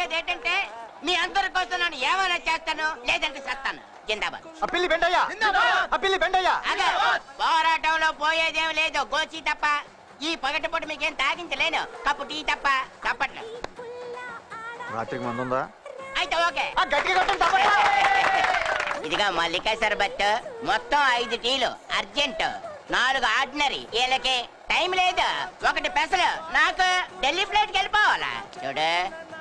చెప్పొచ్చేది ఏంటంటే మీ అందరి కోసం నేను ఏమైనా చేస్తాను లేదంటే చేస్తాను. జిందాబాద్. ఆ పిల్లి బెండయ్యా. ఆ పిల్లి బెండయ్యా. అదే పోరాటంలో పోయేదేం లేదు గోచి తప్ప. ఈ పగటిపూట మీకేం తాగించలేను. కప్పు టీ తప్ప తప్పట్లు రాత్రికి మందు ఉందా? అయితే ఓకే. ఇదిగా మల్లికా సర్బత్ మొత్తం ఐదు టీలు అర్జెంట్. నాలుగు ఆర్డినరీ వీళ్ళకి టైం లేదు. ఒకటి పెసలు నాకు ఢిల్లీ ఫ్లైట్కి వెళ్ళిపోవాలా? చూడు.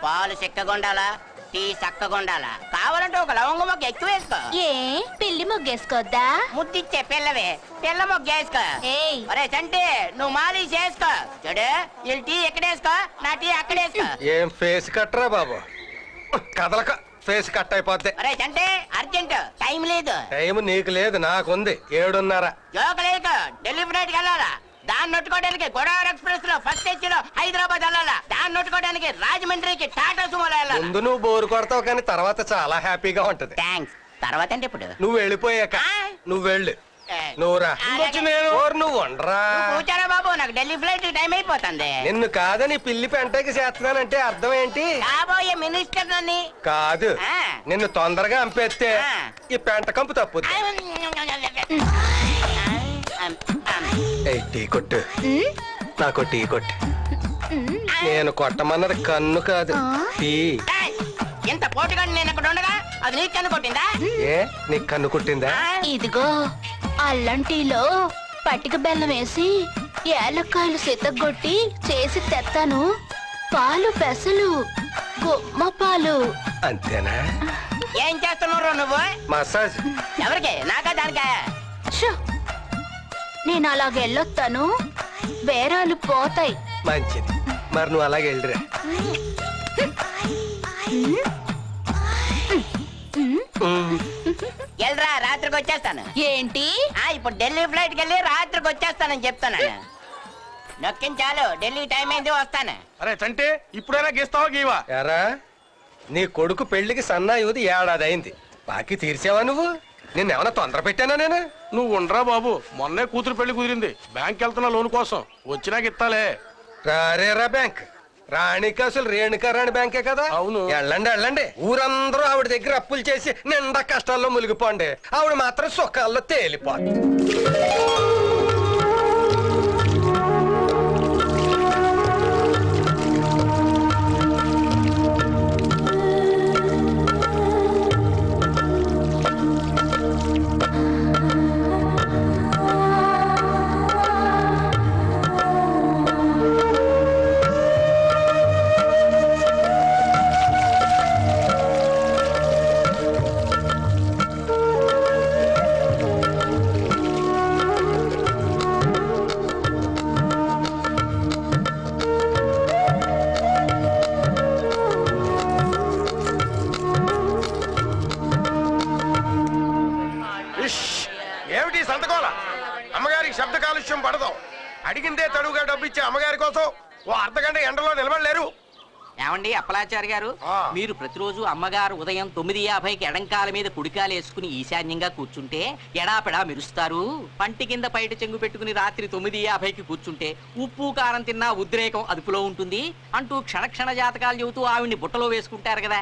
పాలు చిక్కగుండాలా? టీ చక్కగుండాలా? కావాలంటే ఒక లవంగం మొగ్గ ఎక్కువ వేసుకో. ఏ? పిల్లి మొగ్గేసుకోద్దా? ముద్దిచ్చే పిల్లవే. పిల్ల మొగ్గ వేసుకో. ఏయ్. ఒరే చంటి నువ్వు మాలి చేసుకో. చూడు వీళ్ళు టీ ఎక్కడేసుకో నా టీ అక్కడేసుకో ఏం ఫేస్ కట్టరా బాబు? కదలక ఫేస్ కట్ అయిపోద్ది. ఒరే చంటి అర్జెంట్. టైం లేదు. టైం నీకు లేదు నాకుంది. ఏడున్నర. జోకలేక ఢిల్లీ ఫ్లైట్ వెళ్ళాలా? దాన్ని నొట్టుకోవడానికి గోదావరి ఎక్స్ప్రెస్లో ఫస్ట్లో హైదరాబాద్ వెళ్ళాలా? దాన్ని నొట్టుకోవడానికి రాజమండ్రికి టాటా సుమోలో వెళ్ళాలా? ముందు నువ్వు బోరు కొడతావు కానీ తర్వాత చాలా హ్యాపీగా ఉంటది. థ్యాంక్స్ తర్వాత అంటే ఇప్పుడు? నువ్వు వెళ్ళిపోయాక ఆ? నువ్వు వెళ్ళు. అలాగే. ఓరు నువ్వు ఉండరా? నువ్వు కూర్చోరా బాబు నాకు ఢిల్లీ ఫ్లైట్ టైం అయిపోతుంది. నిన్ను కాదని పిల్లి పెంటకి చేస్తున్నానంటే అర్థం ఏంటి? కాబోయే మినిస్టర్ నన్ను. కాదు. ఆ. నిన్ను తొందరగా అంపేస్తే ఆ. ఈ పెంట కంపు తప్పుద్ది. ఏయ్, టీ కొట్టు. నాకు టీ కొట్టు. నేను కొట్టమన్నది కన్ను కాదు. టీ. ఏయ్, ఇంత పోటుగా నేను ఇక్కడ ఉండగా అది నీకు కన్ను కొట్టిందా? ఏ నీకు కన్ను కుట్టిందా? ఇదిగో అల్లం టీలో పట్టిక బెల్లం వేసి ఏలక్కాయలు సితగొట్టి చేసి తెత్తాను. పాలు పెసలు గుమ్మ పాలు. అంతేనా? ఏం చేస్తున్నావు నువ్వు? మసాజ్. ఎవరికి? నాకా దానికా? షో నేను అలాగ వెళ్ళొస్తాను బేరాలు పోతాయి. మంచిది. మరి నువ్వు అలాగే వెళ్ళిరా. వెళ్ళరా రాత్రికి వచ్చేస్తాను. ఏంటి? ఆ ఇప్పుడు ఢిల్లీ ఫ్లైట్కి వెళ్ళి రాత్రికి వచ్చేస్తానని చెప్తాను నొక్కించాలు ఢిల్లీ టైం అయింది వస్తాను. అరే చంటే ఇప్పుడైనా గీస్తావా గీవా? ఎరా నీ కొడుకు పెళ్ళికి సన్నా యువతి ఏడాది అయింది బాకీ తీర్చావా నువ్వు? నిన్నేమన్నా తొందర పెట్టానా నేను? నువ్వు ఉండరా బాబు. మొన్నే కూతురు పెళ్ళి కుదిరింది. బ్యాంక్ వెళ్తున్నా లోన్ కోసం. వచ్చినాక ఇత్తాలే రారేరా బ్యాంక్. రాణికి అసలు రేణుకా రాణి బ్యాంకే కదా? అవును. వెళ్ళండి వెళ్ళండి. ఊరందరూ ఆవిడ దగ్గర అప్పులు చేసి నిండా కష్టాల్లో మునిగిపోండి. ఆవిడ మాత్రం సుఖాల్లో తేలిపోద్ది అడిగిందే తడువుగా డబ్బిచ్చే అమ్మగారి కోసం ఓ అర్ధగంట ఎండలో నిలబడలేరు. ఏమండి అప్పలాచారి గారు? ఆ. మీరు ప్రతిరోజు అమ్మగారు ఉదయం తొమ్మిది యాభైకి ఎడంకాల మీద కుడికాలు వేసుకుని ఈశాన్యంగా కూర్చుంటే ఎడాపెడా మెరుస్తారు. పంటి కింద పైట చెంగు పెట్టుకుని రాత్రి తొమ్మిది యాభైకి కూర్చుంటే ఉప్పు కారం తిన్నా ఉద్రేకం అదుపులో ఉంటుంది. అంటూ క్షణ క్షణ జాతకాలు చెబుతూ ఆవిడ్ని బుట్టలో వేసుకుంటారు కదా.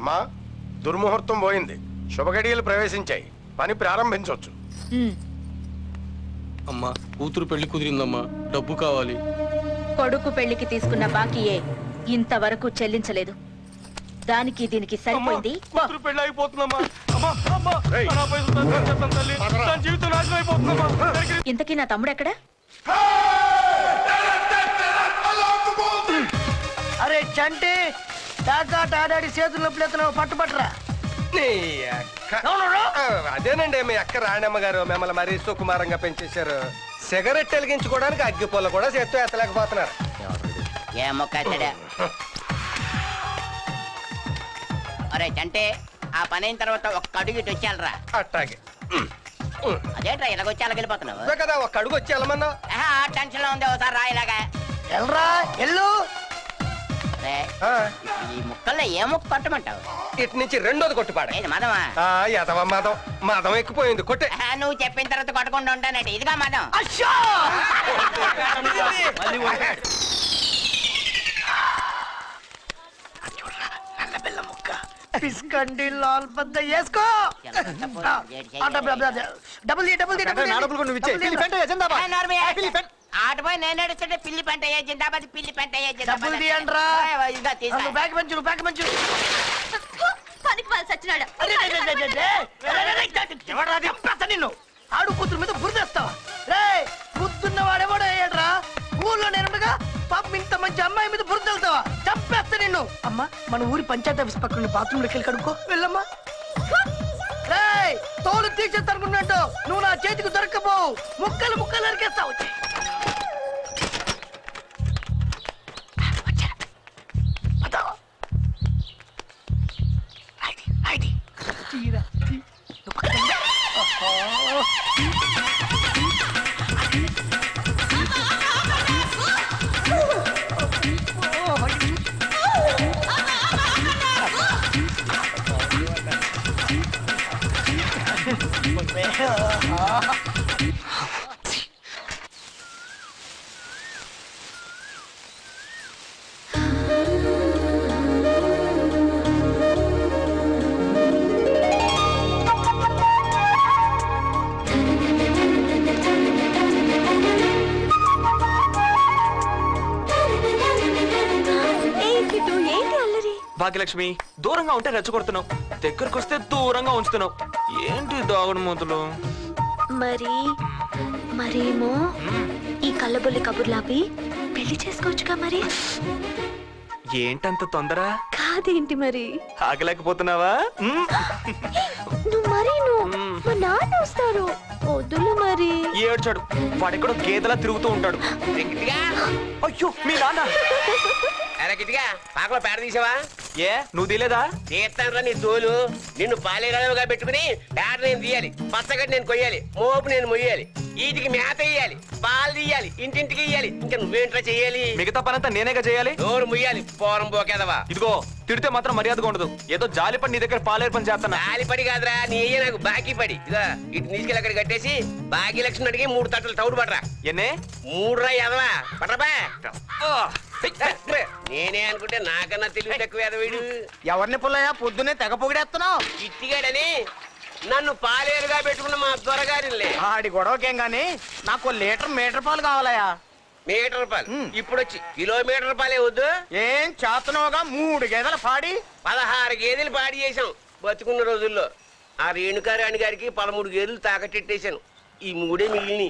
అమ్మా దుర్ముహూర్తం పోయింది. శుభగడియలు ప్రవేశించాయి. పని ప్రారంభించవచ్చు అమ్మా కూతురు పెళ్ళి కుదిరిందమ్మా. డబ్బు కావాలి. కొడుకు పెళ్ళికి తీసుకున్న బాకీయే ఇంతవరకు చెల్లించలేదు. దానికి దీనికి సరిపోయింది. పో. కూతురు పెళ్ళి అయిపోతుందమ్మా. ఇంతకీ నా తమ్ముడు ఎక్కడ? అరే చంటి! టాటా టాడాడి చేతులు పట్టుబట్టరా నీ అక్క. ఆ, అదేనండి మీ అక్క రాణమ్మ గారు మిమ్మల్ని మరీ సుకుమారంగా పెంచేశారు. సిగరెట్ వెలిగించుకోవడానికి అగ్గిపుల్ల కూడా చేత్తో ఎత్తలేకపోతున్నారు. ఏ మొక్క ఎత్తడా? ఒరే చంటే ఆ పని అయిన తర్వాత ఒక్క అడుగు ఇటు వచ్చేయాలరా. అట్టాగే. అదేట్రా ఇలాగొచ్చి అలాగెళ్ళిపోతున్నావు ఇదే కదా ఒక అడుగు వచ్చి వెళ్ళమన్నా ఆహా, ఆ టెన్షన్లో ఉంది ఒకసారి రా ఇలాగా. ఎల్రా ఎల్లు. ఆ, ఇప్పుడు ఈ ముక్కల్లో ఏ ముక్క కొట్టమంటావు? ఇటు నుంచి రెండోది కొట్టుపాడ. ఏది మదమా? యదవ మదం. మదం ఎక్కిపోయింది కొట్టే. ఆ, నువ్వు చెప్పిన తర్వాత కొట్టకుండా ఉంటానంటే ఇదిగా మదం. పిస్కండి లాల్ బద్ద వేసుకో. ఆ, డబుల్ డబుల్ డబుల్ ది, డబుల్ ది, డబుల్ ది. ఆ, నోర్మి. ఆటపోయి నేను నడుస్తుంటే పిల్లి పంట ఏ జిందాబాద్ పిల్లి పంట ఏ జిందాబాద్ డబ్బులు తీయండ్రా. బ్యాగ్ పంచు పనికి వాళ్ళు సచ్చినాడు నిన్ను. ఆడు కూతురు మీద బురదేస్తావా రే బుద్ధున్న వాడెవడో అయ్యాడ్రా? ఊళ్ళో నేనుండగా పాపం ఇంత మంచి అమ్మాయి మీద బురద వెళ్తావా చంపేస్తా నిన్ను. అమ్మా మన ఊరి పంచాయతీ ఆఫీస్ పక్కన బాత్రూమ్లోకి వెళ్ళి కడుక్కో. వెళ్ళమ్మా. రే తోలు తీసేస్తానుకున్నట్టు నువ్వు నా చేతికి దొరకపోవు ముక్కలు ముక్కలు నరికేస్తావు. tira. Oh, భాగ్యలక్ష్మి దూరంగా ఉంటే రెచ్చగొడుతున్నావు. దగ్గరకు వస్తే దూరంగా ఉంచుతున్నావు. ఏంటి దాగుడు మూతలు? మరి మరేమో ఈ కళ్ళబొల్లి కబుర్లాపి పెళ్ళి చేసుకోవచ్చుగా మరి? ఏంటంత తొందర? కాదేంటి మరి? ఆగలేకపోతున్నావా. నువ్వు మరి నువ్వు మా నాన్న వస్తారు. వద్దులు మరి. ఏడ్చాడు. వాడెక్కడో గేదెలా తిరుగుతూ ఉంటాడు. అయ్యో మీ నాన్న. అరే గిట్టిగా పాకలో పేడ తీసావా? ఏ? నువ్వు తీలేదా? తీస్తానరా నీ తోలు. నిన్ను పాలేరాలుగా పెట్టుకుని పేడ నేను తీయాలి. పచ్చగడ్డి నేను కొయ్యాలి. మోపు నేను మొయ్యాలి. వీటికి మేత వేయాలి. పాలు తీయాలి. ఇంటింటికి ఇయ్యాలి ఇంకా నువ్వేంట్రా చెయ్యాలి మిగతా పనంతా నేనేగా చేయాలి? నోరు ముయ్యాలి. పోరం పోకేదవా? ఇదిగో తిడితే మాత్రం మర్యాదగా ఉండదు. ఏదో జాలిపడి నీ దగ్గర పాలేరు పని చేస్తున్నా. గాలి పడి కాదురా. నీ అయ్యే నాకు బాకీ పడి. ఇదిగో ఇటు తీసుకెళ్ళి అక్కడ కట్టేసి బాకీ లక్ష్మి అడిగి మూడు తట్టలు తౌడు పడరా. ఎన్నే? మూడు రా ఎదవా పడరా నేనే అనుకుంటే నాకన్నా తెలివి తక్కువ ఎదవీడు ఎవరిని పుల్లయ్యా? పొద్దునే తెగ పొగిడేస్తున్నావు. ఇట్టిగాడని నన్ను పాలేరుగా పెట్టుకున్న మా దొరగారిలే ఆడి గొడవకేం గాని నాకు లీటర్ మీటర్ పాలు కావాలయ్యా. మీటర్ ఉమ్. ఇప్పుడు వచ్చి కిలోమీటర్ రూపాయలే వద్దు? ఏం చేతనోగా మూడు గేదెలు పాడి. పదహారు గేదెలు పాడి చేసాం బతుకున్న రోజుల్లో. ఆ రేణుకారాణి గారికి పదమూడు గేదెలు తాకట్టెట్టేశాను ఈ మూడే మిగిలిని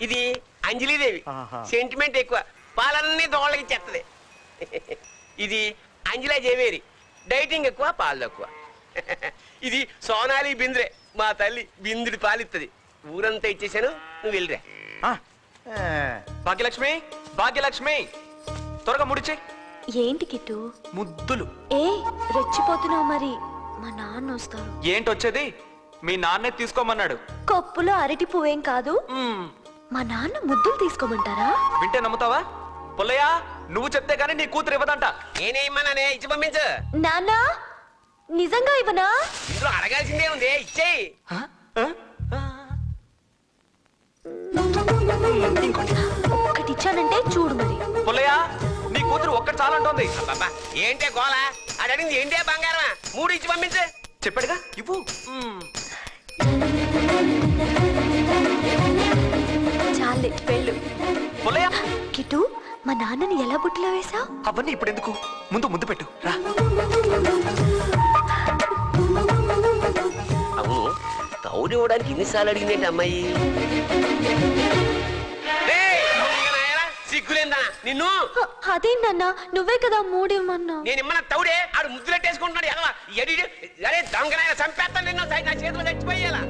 ఇది అంజలీదేవి. సెంటిమెంట్ ఎక్కువ. పాలన్నీ దోళ్ళకి చెత్తది ఇది అంజలా జేవేరి. డైటింగ్ ఎక్కువ పాలు తక్కువ. ఇది సోనాలి బింద్రే మా తల్లి బిందుడి పాలిస్తుంది ఊరంతా ఇచ్చేసాను నువ్వు వెళ్ళిరా. భాగ్యలక్ష్మి భాగ్యలక్ష్మి. త్వరగా ముడిచే ఏంటి కిట్టు? ముద్దులు. ఏ రెచ్చిపోతున్నావు మరి. మా నాన్న వస్తారు. ఏంటి వచ్చేది? మీ నాన్నే తీసుకోమన్నాడు. కప్పులో అరటి పువ్వేం కాదు. మా నాన్న ముద్దులు తీసుకోమంటారా? వింటే నమ్ముతావా? పుల్లయ్య నువ్వు చెప్తే గానీ నీ కూతురు ఇవ్వదంట. నేనేమన్నానే ఇచ్చి పంపించు. నాన్న నిజంగా ఇవ్వనా? ఇందులో అడగాల్సిందే ఉంది ఇచ్చేయి. ఒక్కటి ఇచ్చానంటే చూడు మరి. పుల్లయ్య నీ కూతురు ఒక్కటి చాలంటోంది. బాబా ఏంటే గోల? అడిగింది ఏంటే బంగారమా? మూడు ఇచ్చి పంపించు. చెప్పాడుగా ఇవ్వు. చాలే వెళ్ళు. పుల్లయ్య. కిట్టు మా నాన్నని ఎలా బుట్టిలో వేశావు? అవన్నీ ఇప్పుడు ఎందుకు ముందు ముద్దు పెట్టు. రా. అవును తౌడు ఇవ్వడానికి ఎన్నిసార్లు అడిగిందేంటి అమ్మాయి? సిగ్గులేందా? నిన్ను? అదేంటన్నా నువ్వే కదా మూడివ్వమన్నా నేను ఇమ్మన్న తౌడే ఆడు ముద్దులెట్టేసుకుంటున్నాడు ఎడి అరే దొంగనాయన చంపేస్తాను నిన్ను నా చేతిలో చచ్చిపోయేలా.